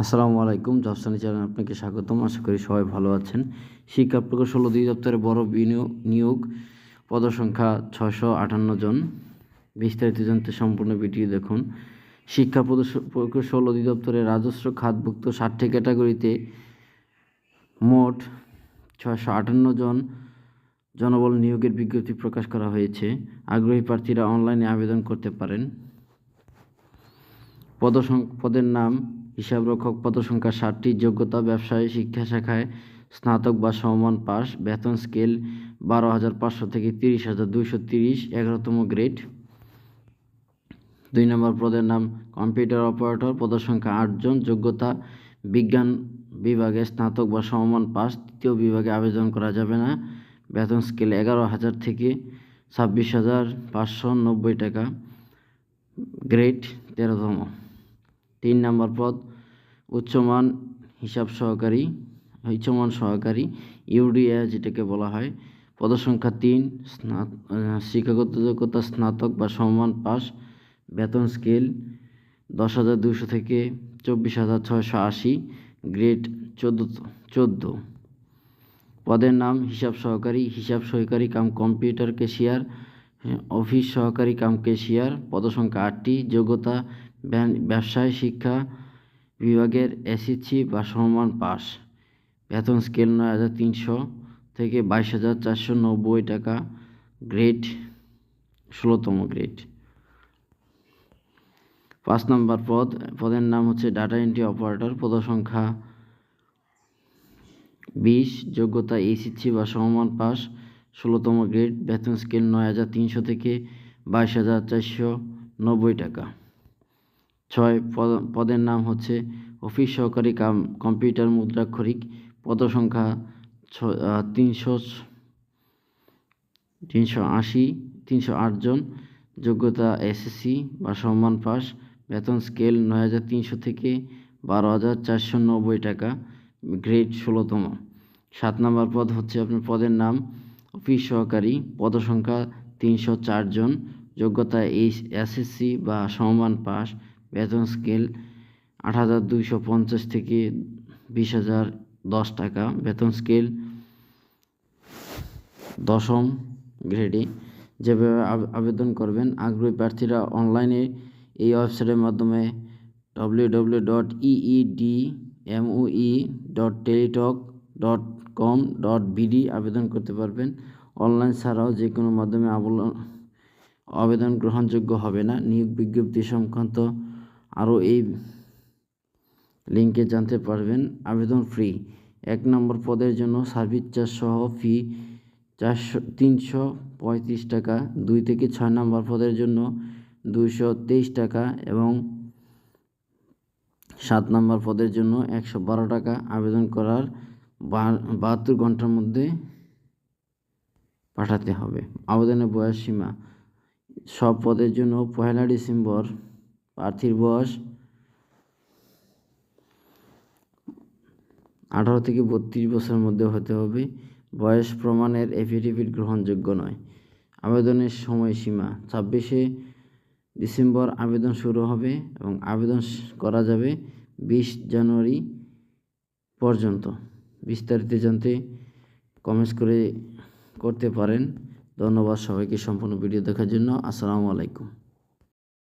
আসসালামু আলাইকুম, জবসানি চ্যানেল আপনাকে স্বাগতম। আশা করি সবাই ভালো আছেন। শিক্ষা প্রকৌশল অধিদপ্তরে বড় বিনিয়োগ, নিয়োগ পদসংখ্যা ছশো আটান্ন জন। বিস্তারিত জানতে সম্পূর্ণ ভিডিও দেখুন। শিক্ষা প্রকৌশল অধিদপ্তরের রাজস্ব খাতভুক্ত ষাটটি ক্যাটাগরিতে মোট ছশো আটান্ন জন জনবল নিয়োগের বিজ্ঞপ্তি প্রকাশ করা হয়েছে। আগ্রহী প্রার্থীরা অনলাইনে আবেদন করতে পারেন। পদসং, পদের নাম হিসাবরক্ষক পদসংখ্যা ষাটটি, যোগ্যতা ব্যবসায় শিক্ষা শাখায় স্নাতক বা সমমান পাস, বেতন স্কেল বারো হাজার পাঁচশো থেকে তিরিশ হাজার দুইশো তিরিশ, এগারোতম গ্রেড। দুই নম্বর পদের নাম, কম্পিউটার অপারেটর, পদসংখ্যা আটজন যোগ্যতা বিজ্ঞান বিভাগে স্নাতক বা সমমান পাস, তৃতীয় বিভাগে আবেদন করা যাবে না। বেতন স্কেল এগারো হাজার থেকে ছাব্বিশ হাজার পাঁচশো নব্বই টাকা, গ্রেড তেরোতম। তিন নম্বর পদ, উচ্চমান হিসাব সহকারী, উচ্চমান সহকারী, ইউডিএ যেটাকে বলা হয়। পদসংখ্যা তিন শিক্ষাগত যোগ্যতা স্নাতক বা সমমান পাস, বেতন স্কেল দশ হাজার দুশো থেকে চব্বিশ হাজার ছয়শো আশি, গ্রেড চোদ্দ চোদ্দ। পদের নাম হিসাব সহকারী হিসাব সহকারী কাম কম্পিউটার ক্যাশিয়ার অফিস সহকারী কাম ক্যাশিয়ার পদসংখ্যা আটটি, যোগ্যতা ব্যবসায় শিক্ষা বিভাগের এসএসসি বা সমমান পাস। বেতন স্কেল নয় হাজার তিনশো থেকে বাইশ হাজার চারশো নব্বই টাকা। গ্রেড ষোলোতম গ্রেড পাঁচ নম্বর পদ, পদের নাম হচ্ছে ডাটা এন্ট্রি অপারেটর পদসংখ্যা বিশ, যোগ্যতা এইচএসসি বা সমমান পাস, ষোলোতম গ্রেড বেতন স্কেল নয় হাজার তিনশো থেকে বাইশ হাজার চারশো নব্বই টাকা। ছয় পদ- পদের নাম হচ্ছে অফিস সহকারী কাম, কম্পিউটার মুদ্রাক্ষরিক পদসংখ্যা ছ তিনশো তিনশো আশি, তিনশো জন, যোগ্যতা এসএসসি বা সম্মান পাস, বেতন স্কেল নয় হাজার তিনশো থেকে বারো হাজার চারশো নব্বই টাকা, গ্রেড ষোলোতম। সাত নম্বর পদ হচ্ছে আপনার পদের নাম, অফিস সহকারী পদসংখ্যা তিনশো জন, যোগ্যতা এইচ, এসএসসি বা সমমান পাস বেতন স্কেল আট হাজার দুইশো পঞ্চাশ থেকে বিশ হাজার দশ টাকা। বেতন স্কেল দশম গ্রেডে। যেভাবে আবেদন করবেন, আগ্রহী প্রার্থীরা অনলাইনে এই ওয়েবসাইটের মাধ্যমে W W dot dot Teletalk dot com dot BD আবেদন করতে পারবেন। অনলাইন ছাড়াও যে কোনো মাধ্যমে আবেদন গ্রহণযোগ্য হবে না। নিয়োগ বিজ্ঞপ্তি সংক্রান্ত আরও এই লিঙ্কে জানতে পারবেন। আবেদন ফ্রি। এক নম্বর পদের জন্য সার্ভিস চার্জ সহ ফি চারশো, তিনশো পঁয়ত্রিশ টাকা। দুই থেকে ছয় নম্বর পদের জন্য দুইশো তেইশ টাকা এবং সাত নম্বর পদের জন্য একশো বারো টাকা। আবেদন করার বাহাত্তর ঘণ্টার মধ্যে পাঠাতে হবে। আবেদনের বয়স সীমা। সব পদের জন্য পয়লা ডিসেম্বর প্রার্থীর বয়স আঠারো থেকে বত্রিশ বছরের মধ্যে হতে হবে। বয়স প্রমাণের এফিডেভিট গ্রহণযোগ্য নয়। আবেদনের সময়সীমা ছাব্বিশে ডিসেম্বর আবেদন শুরু হবে এবং আবেদন করা যাবে বিশ জানুয়ারি পর্যন্ত। বিস্তারিত জানতে কমেন্টস করে, করতে পারেন। ধন্যবাদ সবাইকে সম্পূর্ণ ভিডিও দেখার জন্য। আসসালামু আলাইকুম।